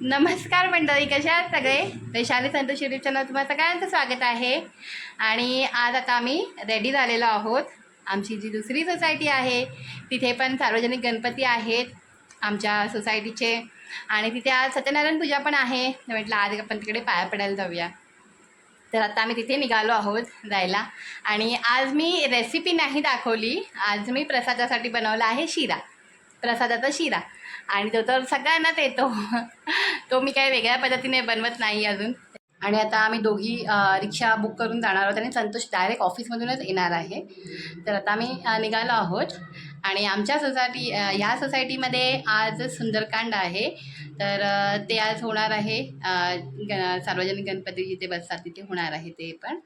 नमस्कार मंडळी कशा आहात सगळे? वैशाली संतोष युट्यूब चॅनल तुम्हाला सगळ्यांचं स्वागत आहे. आणि आज आता आम्ही रेडी झालेलो आहोत. आमची जी दुसरी सोसायटी आहे तिथे पण सार्वजनिक गणपती आहेत आमच्या सोसायटीचे आणि तिथे आज सत्यनारायण पूजा पण आहे. म्हटलं आज आपण तिकडे पाया पडायला जाऊया. तर आता आम्ही तिथे निघालो आहोत जायला. आणि आज मी रेसिपी नाही दाखवली. आज मी प्रसादासाठी बनवला आहे शिरा. प्रसादाचा शिरा. आणि तो तर सगळ्यांनाच येतो. तो मी काही वेगळ्या पद्धतीने बनवत नाही अजून. आणि आता आम्ही दोघी रिक्षा बुक करून जाणार आहोत आणि संतोष डायरेक्ट ऑफिसमधूनच येणार आहे. तर आता आम्ही निघालो आहोत. आणि आमच्या सोसायटी ह्या सोसायटीमध्ये आज सुंदरकांड आहे. तर ते आज होणार आहे. ग सार्वजनिक गणपती जिथे बसतात तिथे होणार आहे ते पण.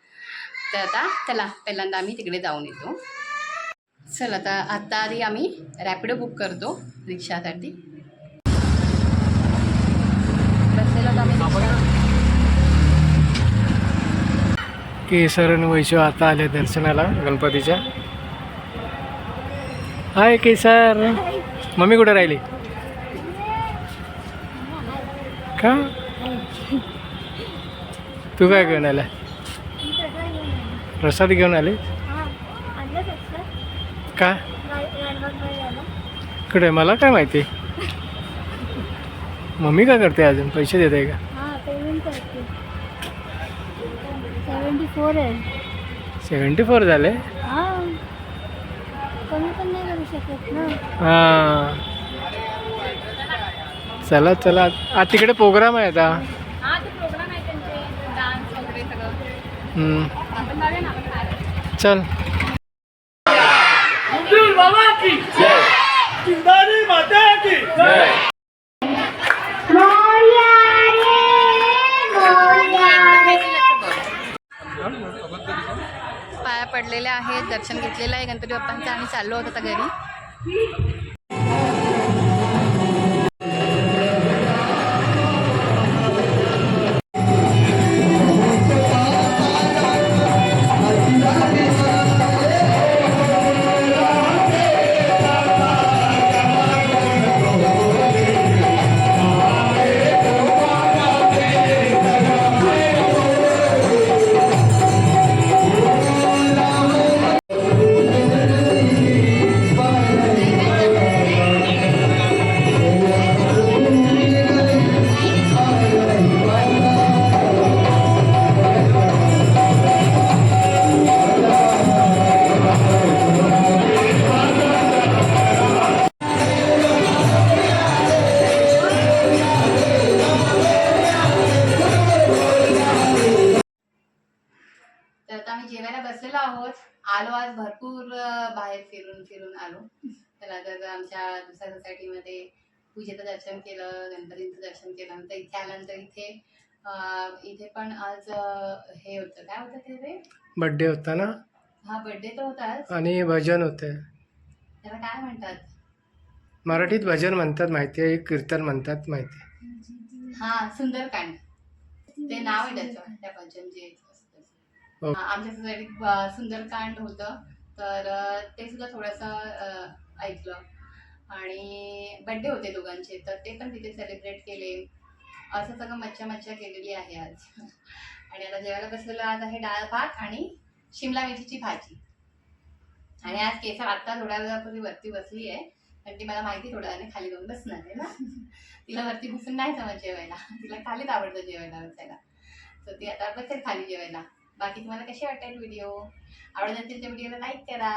तर आता चला पहिल्यांदा आम्ही तिकडे जाऊन येतो. चल आता आत्ता आधी आम्ही रॅपिडो बुक करतो रिक्षासाठी. केसर आणि वैशू आता आले दर्शनाला गणपतीच्या. हाय केसर. मम्मी कुठे राहिली? का? तू काय घेऊन आला? प्रसाद घेऊन आले? का? कुठे मला काय माहिती? मम्मी काय करते अजून? पैसे देत आहे का? सेवन्टी फोर झाले? हां. चला चला. आज तिकडे प्रोग्राम आहे आता. चल. पाया पडलेले आहेत दर्शन घेतलेलं आहे. गणपती बाप्पांचं आणि चाललो होतो आता घरी. आहोत. आलो आज भरपूर बाहेर फिरून फिरून आलो. तर आता आमच्या दुसऱ्या सोसायटीमध्ये पूजेचं दर्शन केलं गणपतीचं दर्शन केलं. नंतर इथे आल्यानंतर इथे इथे पण आज हे होतं. काय होतं ते रे? बड्डे होता ना? हा बर्थडे तर होताच आणि भजन होते. त्याला काय म्हणतात? मराठीत भजन म्हणतात माहिती आहे. कीर्तन म्हणतात माहिती आहे. हा सुंदरकांड. ते नाव आहे त्याचं त्या भजनचे. आमच्या सोसायटीत सुंदरकांड होतं. तर ते सुद्धा थोडंसं ऐकलं. आणि बड्डे होते दोघांचे तर ते पण तिथे सेलिब्रेट केले. असं सगळं मच्छा मच्छा केलेली आहे आज. आणि आता जेवायला बसलेलं आज आहे डाळ भात आणि शिमला मिरचीची भाजी. आणि आज केसर आत्ता थोड्या वेळापूर्वी वरती बसली आहे. पण ती मला माहिती थोड्या वेळाने खाली जाऊन बसणार आहे ना. तिला वरती बसून नाही समज जेवायला. तिला खालीच आवडतं जेवायला बसायला. तर ती आता बसेल खाली जेवायला. बाकी तुम्हाला कसे वाटेल व्हिडिओ आवडत असेल तर व्हिडिओला लाईक करा.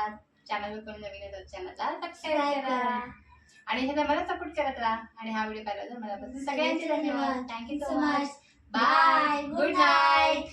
चॅनलवर कोणी नवीन असेल चॅनलला सबस्क्राईब करा. आणि ह्याला मला सपोर्ट करत राहा आणि हा व्हिडिओ पाहिला तर मला सगळ्यांचे धन्यवाद. Thank you so much bye good night